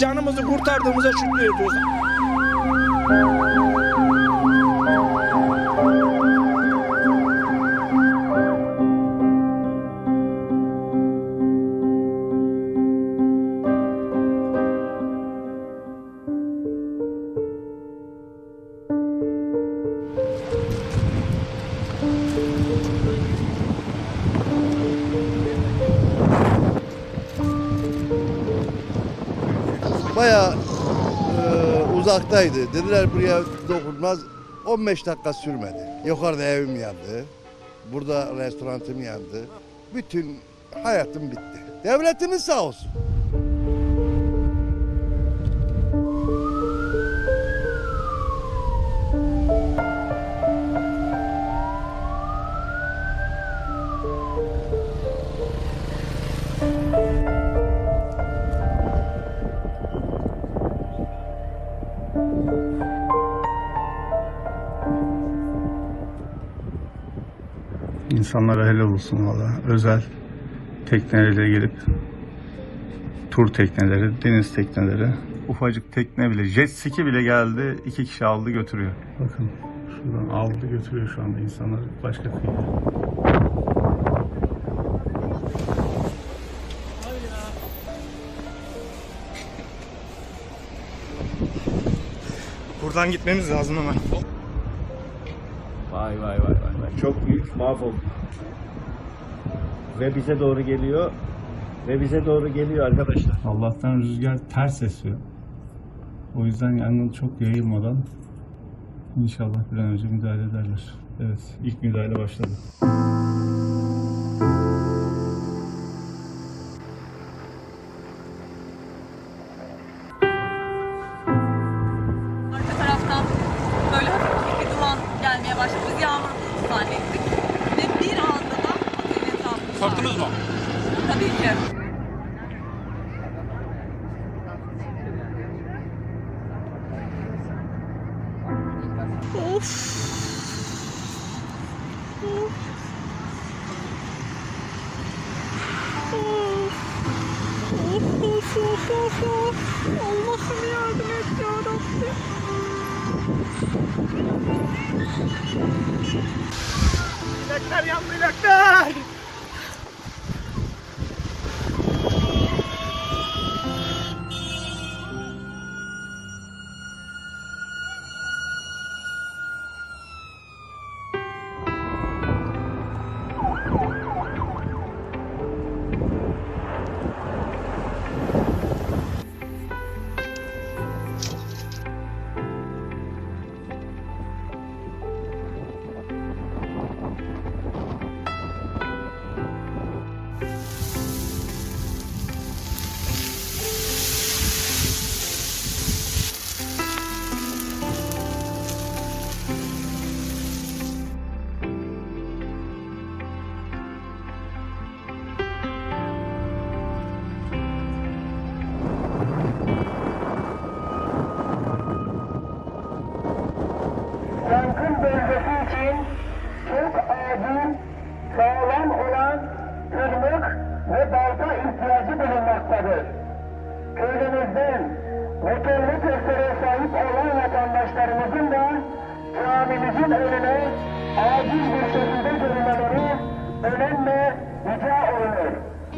canımızı kurtardığımıza şükrediyoruz. Uzaktaydı. Dediler buraya dokunmaz. 15 dakika sürmedi. Yukarıda evim yandı. Burada restoranım yandı. Bütün hayatım bitti. Devletimiz sağ olsun. İnsanlara helal olsun valla. Özel teknelerle gelip tur tekneleri, deniz tekneleri. Ufacık tekne bile, jet ski bile geldi. iki kişi aldı götürüyor. Bakın şuradan aldı götürüyor şu anda insanlar başka kıyıya. Buradan gitmemiz lazım hemen. Vay vay vay vay. vay. Çok büyük mahvolduk. Ve bize doğru geliyor. Ve bize doğru geliyor arkadaşlar. Allah'tan rüzgar ters esiyor. O yüzden yangın çok yayılmadan inşallah bir an önce müdahale ederler. Evet, ilk müdahale başladı. Korktunuz mu? Tabii ki. Allah'ım yardım et ya Rabbi. Bilekler yandı bilekler. Camimizin önüne acil bir şekilde görülmeleri önemli rica olunur.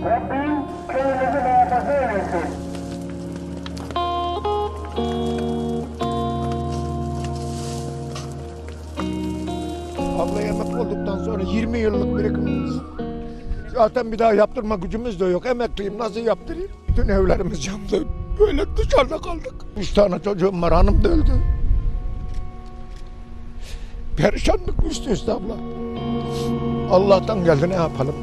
Rabbim köyümüzü muhafaza eylesin. Abla emekli olduktan sonra 20 yıllık birikimimiz. Zaten bir daha yaptırma gücümüz de yok. Emekliyim nasıl yaptırayım? Bütün evlerimiz yandı. Böyle dışarıda kaldık. Üç tane çocuğum var hanım da öldü. Perişanlık üstü üste abla. Allah'tan geldi ne yapalım?